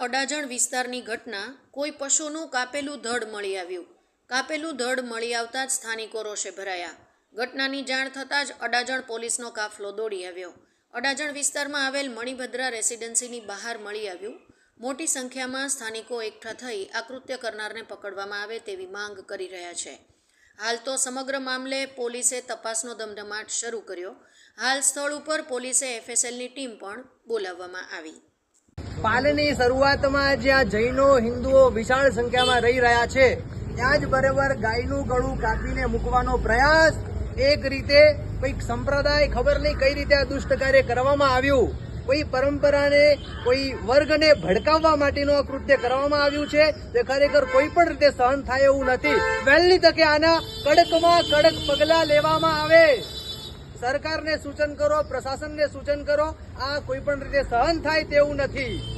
અડાજણ વિસ્તારની ઘટના, કોઈ પશુનું કાપેલું ધડ મળી આવ્યું. કાપેલું ધડ મળી આવતા જ સ્થાનિકો રોષે ભરાયા. ઘટનાની જાણ થતાં જ અડાજણ પોલીસનો કાફલો દોડી આવ્યો. અડાજણ વિસ્તારમાં આવેલ મણિભદ્રા રેસિડેન્સીની બહાર મળી આવ્યું. મોટી સંખ્યામાં સ્થાનિકો એકઠા થઈ આ કૃત્ય કરનારને પકડવામાં આવે તેવી માંગ કરી રહ્યા છે. હાલ તો સમગ્ર મામલે પોલીસે તપાસનો ધમધમાટ શરૂ કર્યો. હાલ સ્થળ ઉપર પોલીસે એફએસએલની ટીમ પણ બોલાવવામાં આવી. પાલની શરૂઆતમાં જ્યાં જૈનો હિન્દુઓ વિશાળ સંખ્યામાં રહી રહ્યા છે. ત્યાં જ બરાબર ગાયનું ગળું કાપીને મૂકવાનો પ્રયાસ. એક રીતે કોઈક સંપ્રદાય ખબર નહીં કઈ રીતે આ દુષ્ટ કાર્ય કરવામાં આવ્યું. કોઈ પરંપરાને, કોઈ વર્ગને ભડકાવવા માટેનું આ કૃત્ય કરવામાં આવ્યું છે. તે ખરેખર કોઈ પણ રીતે સહન થાય એવું નથી. વહેલી તકે આના કડકમાં કડક પગલાં લેવામાં આવે. સરકારને સૂચન કરો પ્રશાસનને સૂચન કરો આ કોઈ પણ રીતે સહન થાય તેવું નથી.